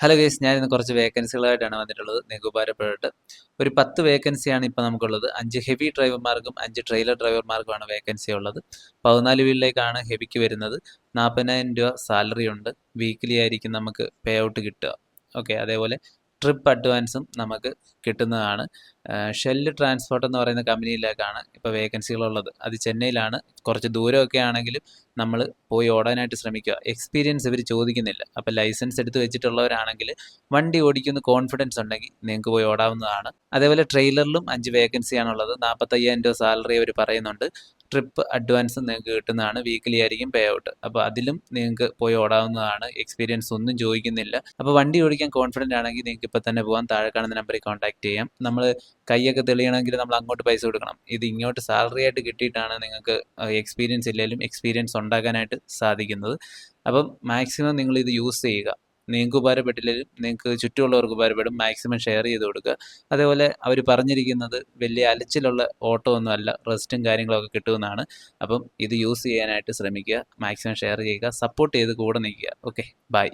Hello guys ഞാൻ ഇന്ന് കുറച്ച് വേക്കൻസികളായിട്ടാണ് വന്നിട്ടുള്ളത്. നിങ്ങൾക്ക് ഉപകാരപ്പെട്ടിട്ട് ഒരു പത്ത് വേക്കൻസിയാണ് ഇപ്പോൾ നമുക്കുള്ളത്. അഞ്ച് ഹെവി ഡ്രൈവർമാർക്കും അഞ്ച് ട്രെയിലർ ഡ്രൈവർമാർക്കുമാണ് വേക്കൻസി ഉള്ളത്. പതിനാല് വീലിലേക്കാണ് ഹെവിക്ക് വരുന്നത്. നാൽപ്പതിനായിരം രൂപ സാലറി ഉണ്ട്. വീക്കിലി ആയിരിക്കും നമുക്ക് പേ ഔട്ട് കിട്ടുക. ഓക്കെ അതേപോലെ ട്രിപ്പ് അഡ്വാൻസും നമുക്ക് കിട്ടുന്നതാണ്. ഷെല്ല് ട്രാൻസ്പോർട്ട് എന്ന് പറയുന്ന കമ്പനിയിലേക്കാണ് ഇപ്പോൾ വേക്കൻസികളുള്ളത്. അത് ചെന്നൈയിലാണ്. കുറച്ച് ദൂരമൊക്കെ ആണെങ്കിലും നമ്മൾ പോയി ഓടാനായിട്ട് ശ്രമിക്കുക. എക്സ്പീരിയൻസ് ഇവർ ചോദിക്കുന്നില്ല. അപ്പോൾ ലൈസൻസ് എടുത്ത് വെച്ചിട്ടുള്ളവരാണെങ്കിൽ വണ്ടി ഓടിക്കുന്ന കോൺഫിഡൻസ് ഉണ്ടെങ്കിൽ നിങ്ങൾക്ക് പോയി ഓടാവുന്നതാണ്. അതേപോലെ ട്രെയിലറിലും അഞ്ച് വേക്കൻസിയാണുള്ളത്. നാൽപ്പത്തയ്യായിരം രൂപ സാലറി അവർ പറയുന്നുണ്ട്. ട്രിപ്പ് അഡ്വാൻസ് നിങ്ങൾക്ക് കിട്ടുന്നതാണ് വീക്കിലി ആയിരിക്കും പേ ഔട്ട് അപ്പോൾ അതിലും നിങ്ങൾക്ക് പോയി ഓടാവുന്നതാണ് എക്സ്പീരിയൻസ് ഒന്നും ചോദിക്കുന്നില്ല. അപ്പോൾ വണ്ടി ഓടിക്കാൻ കോൺഫിഡന്റ് ആണെങ്കിൽ നിങ്ങൾക്ക് ഇപ്പോൾ തന്നെ പോകാൻ താഴെ കാണുന്ന നമ്പറിൽ കോൺടാക്ട് ചെയ്യാം. നമ്മൾ കൈയൊക്കെ തെളിയണമെങ്കിൽ നമ്മൾ അങ്ങോട്ട് പൈസ കൊടുക്കണം. ഇത് ഇങ്ങോട്ട് സാലറി ആയിട്ട് കിട്ടിയിട്ടാണ് നിങ്ങൾക്ക് എക്സ്പീരിയൻസ് ഇല്ലെങ്കിലും എക്സ്പീരിയൻസ് ഉണ്ടാക്കാനായിട്ട് സാധിക്കുന്നത്. അപ്പം മാക്സിമം നിങ്ങൾ ഇത് യൂസ് ചെയ്യുക. നിങ്ങൾക്ക് ഉപകാരപ്പെട്ടില്ലെങ്കിലും നിങ്ങൾക്ക് ചുറ്റുമുള്ളവർക്ക് ഉപകാരപ്പെടും. മാക്സിമം ഷെയർ ചെയ്ത് കൊടുക്കുക. അതേപോലെ അവർ പറഞ്ഞിരിക്കുന്നത് വലിയ അലച്ചിലുള്ള ഓട്ടോ ഒന്നുമല്ല റെസ്റ്റും കാര്യങ്ങളൊക്കെ കിട്ടുമെന്നാണ്. അപ്പം ഇത് യൂസ് ചെയ്യാനായിട്ട് ശ്രമിക്കുക. മാക്സിമം ഷെയർ ചെയ്യുക. സപ്പോർട്ട് ചെയ്ത് കൂടെ നിൽക്കുക. Okay bye